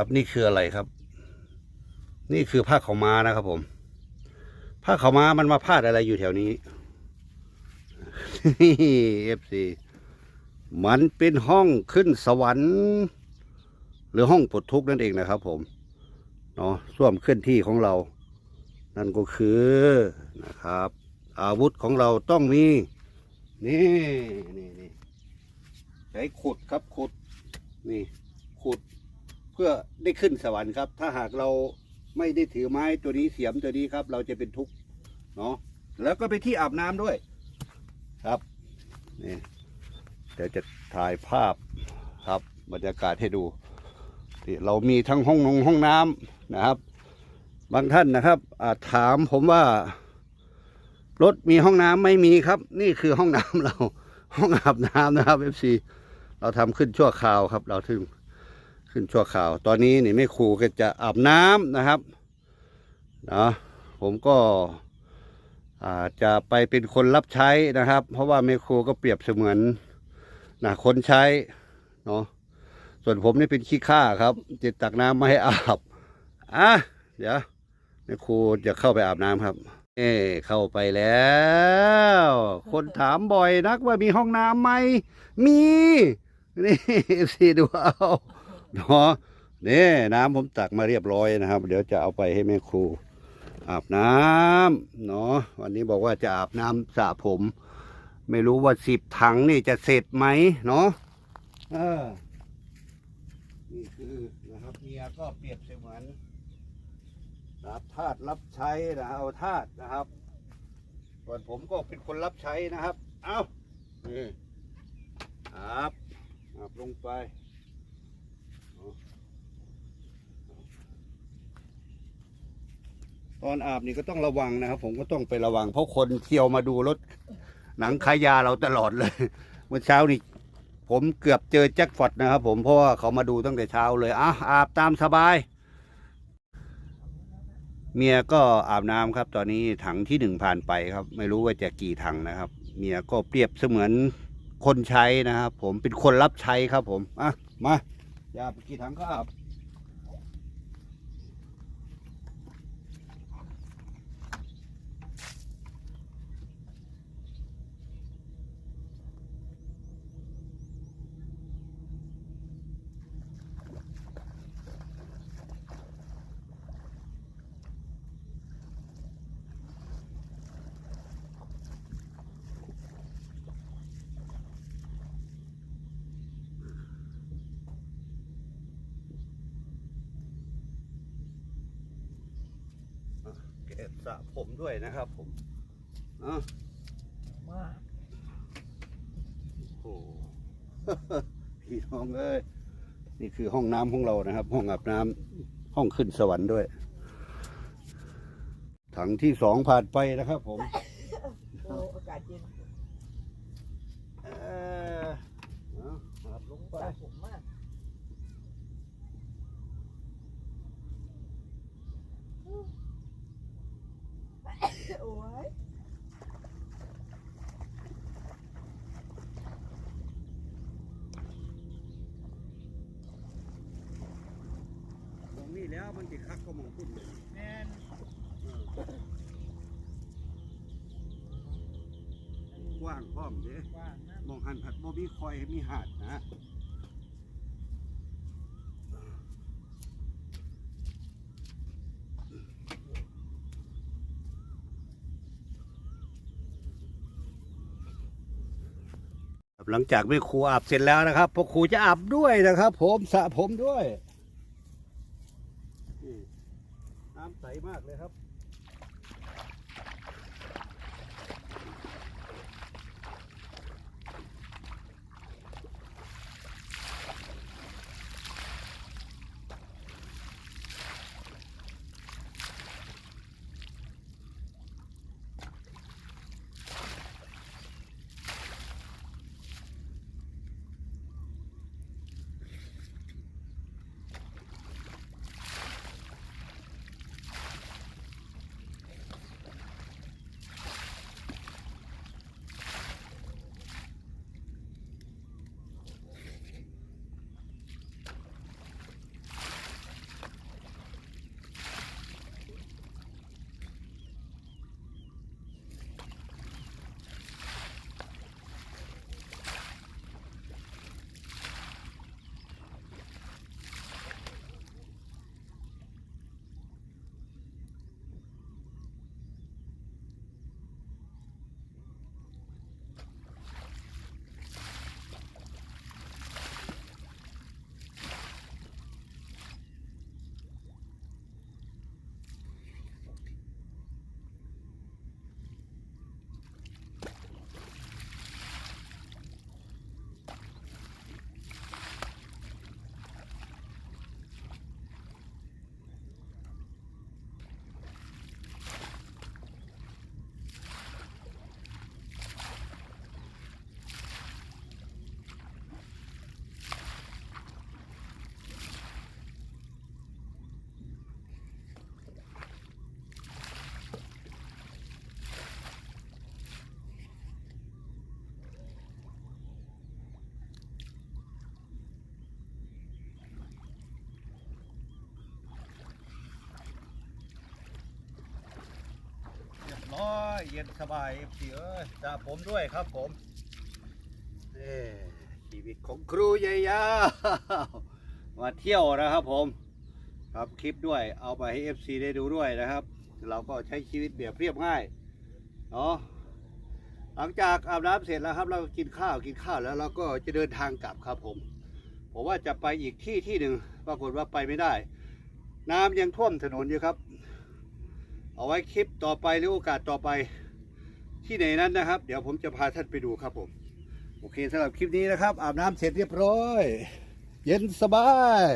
ครับนี่คืออะไรครับ นี่คือผ้าขาวม้านะครับผม ผ้าขาวม้ามันมาพาดอะไรอยู่แถวนี้เอฟซีมันเป็นห้องขึ้นสวรรค์ หรือห้องปลดทุกข์นั่นเองนะครับผมเนาะส้วมเคลื่อนที่ของเรา นั่นก็คือนะครับ อาวุธของเราต้องมี นี่นี่นี่ใช้ขุดครับขุด นี่ขุด พื่อได้ขึ้นสวรรค์ครับ ถ้าหากเราไม่ได้ถือไม้ตัวนี้เสียมตัวนี้ครับ เราจะเป็นทุกข์เนาะแล้วก็ไปที่อาบน้ำด้วย ครับนี่เดี๋ยวจะถ่ายภาพครับบรรยากาศให้ดูที่เรามีทั้งห้องนงห้องน้ำนะครับ บางท่านนะครับอาจถามผมว่ารถมีห้องน้ำไม่มีครับ นี่คือห้องน้ำเรา ห้องอาบน้ำนะครับเอฟซีเราทำขึ้นชั่วคราวครับ เราถึง ขึ้นชั่วคราว ตอนนี้นี่แม่ครูก็จะอาบน้ำนะครับเนาะผมก็อาจจะไปเป็นคนรับใช้นะครับ เพราะว่าแม่ครูก็เปรียบเสมือนนะคนใช้เนาะส่วนผมนี่เป็นขี้ข้าครับจะตักน้ำมาให้อาบอะเดี๋ยวแม่ครูจะเข้าไปอาบน้ำครับเอ้เข้าไปแล้ว คนถามบ่อยนักว่ามีห้องน้ำไหมมีนี่สิดูเอา เนาะนี่น้ำผมตักมาเรียบร้อยนะครับ เดี๋ยวจะเอาไปให้แม่ครู อาบน้ำเนาะวันนี้บอกว่าจะอาบน้ำสระผม ไม่รู้ว่าสิบถังนี่จะเสร็จไหมเนาะเออนี่คือนะครับเมียก็เปรียบเสมือนรับทาสรับใช้นะเอาทาสนะครับส่วนผมก็เป็นคนรับใช้นะครับ เอานี่อาบอาบลงไปเอา ตอนอาบนี่ก็ต้องระวังนะครับ ผมก็ต้องไประวัง เพราะคนเที่ยวมาดูรถหนังขายาเราตลอดเลยเมื่อเช้านี่ผมเกือบเจอแจ็คฟอตนะครับ ผมเพราะว่าเขามาดูตั้งแต่เช้าเลยอะอาบตามสบาย เมียก็อาบน้ำครับ ตอนนี้ถังที่หนึ่งผ่านไปครับ ไม่รู้ว่าจะกี่ถังนะครับ เมียก็เปรียบเสมือนคนใช้นะครับ ผมเป็นคนรับใช้ครับ ผมอะมาอย่าไปกี่ถังก็อาบเก็ บสระผมด้วยนะครับ ผมอะมากโอ้โห พี่น้องเอ้ยนี่คือห้องน้ำของเรานะครับ ห้องอาบน้ำห้องขึ้นสวรรค์ด้วย ถังที่สองผ่านไปนะครับ ผม โอ้อากาศเย็น เอ่อเอาอาบลงไป สระผมมาก โอ้ยตรงนี้แล้วมันจะคักก็มองขึ้นเลยแม่นกว้างพร้อมเด้ว่างนะมองหันผัดบ่มีคอยมีหาดนะ หลังจากแม่ครูอาบเสร็จแล้วนะครับพ่อครูจะอาบด้วยนะครับ ผมสระผมด้วยน้ำใสมากเลยครับ ย็นสบายเสียสระผมด้วยครับผมเอ้ชีวิตของครูใหญ่ยาวมาเที่ยวนะครับผม ครับคลิปด้วยเอาไปให้ FC ได้ดูด้วยนะครับ เราก็ใช้ชีวิตแบบเรียบง่ายเนาะหลังจากอาบน้ำเสร็จแล้วครับ เราก็กินข้าวกินข้าวแล้วเราก็จะเดินทางกลับครับผมผมว่าจะไปอีกที่ที่หนึ่งปรากฏว่าไปไม่ได้ น้ำยังท่วมถนนอยู่ครับ เอาไว้คลิปต่อไปหรือโอกาสต่อไปที่ไหนนั้นนะครับ เดี๋ยวผมจะพาท่านไปดูครับผม โอเคสำหรับคลิปนี้นะครับ อาบน้ำเสร็จเรียบร้อย เย็นสบาย